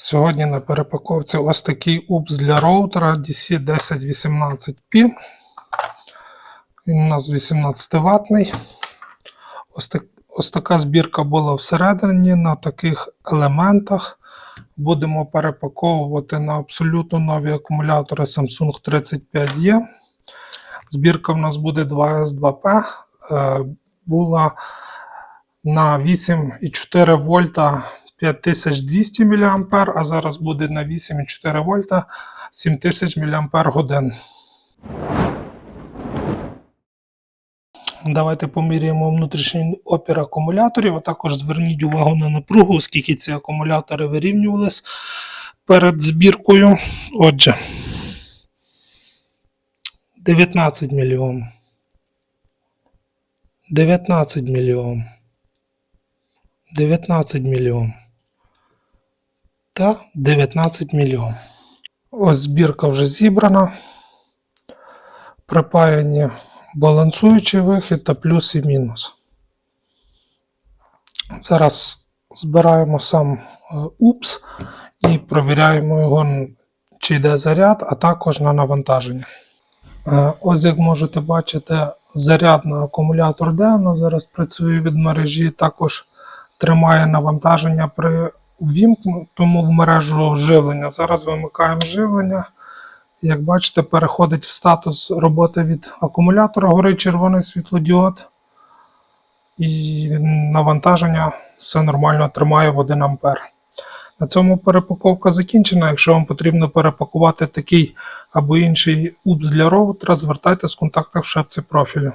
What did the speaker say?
Сьогодні на перепаковці ось такий упс для роутера DC1018P. Він у нас 18 ватний. Ось, так, ось така збірка була всередині на таких елементах. Будемо перепаковувати на абсолютно нові акумулятори Samsung 35E. Збірка в нас буде 2S2P. Е, була на 8,4 вольта 5200 мА, а зараз буде на 8,4 вольта 7000 мАч. Давайте поміряємо внутрішній опір акумуляторів, а також зверніть увагу на напругу, оскільки ці акумулятори вирівнювались перед збіркою. Отже, 19 мільйон. 19 мільйон. 19 мільйон. Та 19 мільйон. Ось збірка вже зібрана. Припаяні балансуючий вихід та плюс і мінус. Зараз збираємо сам е, УПС і провіряємо його, чи йде заряд, а також на навантаження. Е, Ось як можете бачити, заряд на акумулятор Деано зараз працює від мережі, також тримає навантаження при ввімкнутому в мережу живлення. Зараз вимикаємо живлення. Як бачите, переходить в статус роботи від акумулятора, горить червоний світлодіод. І навантаження все нормально тримає в 1 А. На цьому перепаковка закінчена. Якщо вам потрібно перепакувати такий або інший УПС для роутера, звертайтесь в контактах в шапці профілю.